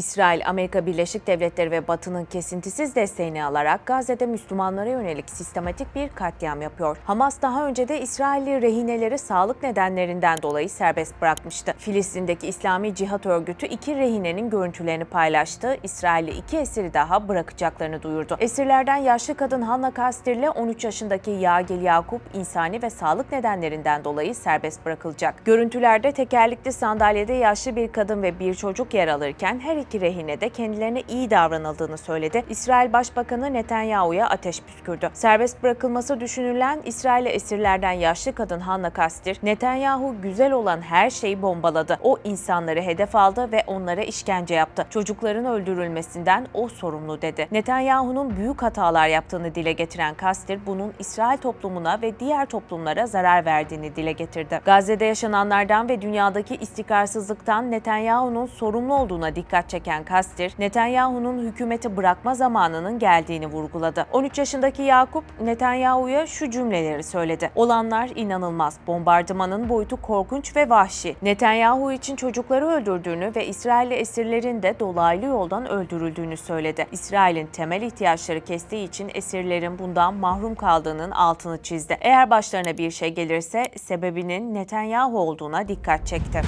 İsrail, Amerika Birleşik Devletleri ve Batı'nın kesintisiz desteğini alarak Gazze'de Müslümanlara yönelik sistematik bir katliam yapıyor. Hamas daha önce de İsrailli rehineleri sağlık nedenlerinden dolayı serbest bırakmıştı. Filistin'deki İslami Cihat Örgütü iki rehinenin görüntülerini paylaştı. İsrailli iki esiri daha bırakacaklarını duyurdu. Esirlerden yaşlı kadın Hanna Kastir ile 13 yaşındaki Yagil Yakup insani ve sağlık nedenlerinden dolayı serbest bırakılacak. Görüntülerde tekerlekli sandalyede yaşlı bir kadın ve bir çocuk yer alırken her iki rehine de kendilerine iyi davranıldığını söyledi. İsrail Başbakanı Netanyahu'ya ateş püskürdü. Serbest bırakılması düşünülen İsrail esirlerden yaşlı kadın Hanna Kastir, Netanyahu güzel olan her şeyi bombaladı. O insanları hedef aldı ve onlara işkence yaptı. Çocukların öldürülmesinden o sorumlu dedi. Netanyahu'nun büyük hatalar yaptığını dile getiren Kastir, bunun İsrail toplumuna ve diğer toplumlara zarar verdiğini dile getirdi. Gazze'de yaşananlardan ve dünyadaki istikrarsızlıktan Netanyahu'nun sorumlu olduğuna dikkat çeken Kastir, Netanyahu'nun hükümeti bırakma zamanının geldiğini vurguladı. 13 yaşındaki Yakup, Netanyahu'ya şu cümleleri söyledi. Olanlar inanılmaz. Bombardımanın boyutu korkunç ve vahşi. Netanyahu için çocukları öldürdüğünü ve İsrailli esirlerin de dolaylı yoldan öldürüldüğünü söyledi. İsrail'in temel ihtiyaçları kestiği için esirlerin bundan mahrum kaldığının altını çizdi. Eğer başlarına bir şey gelirse sebebinin Netanyahu olduğuna dikkat çekti.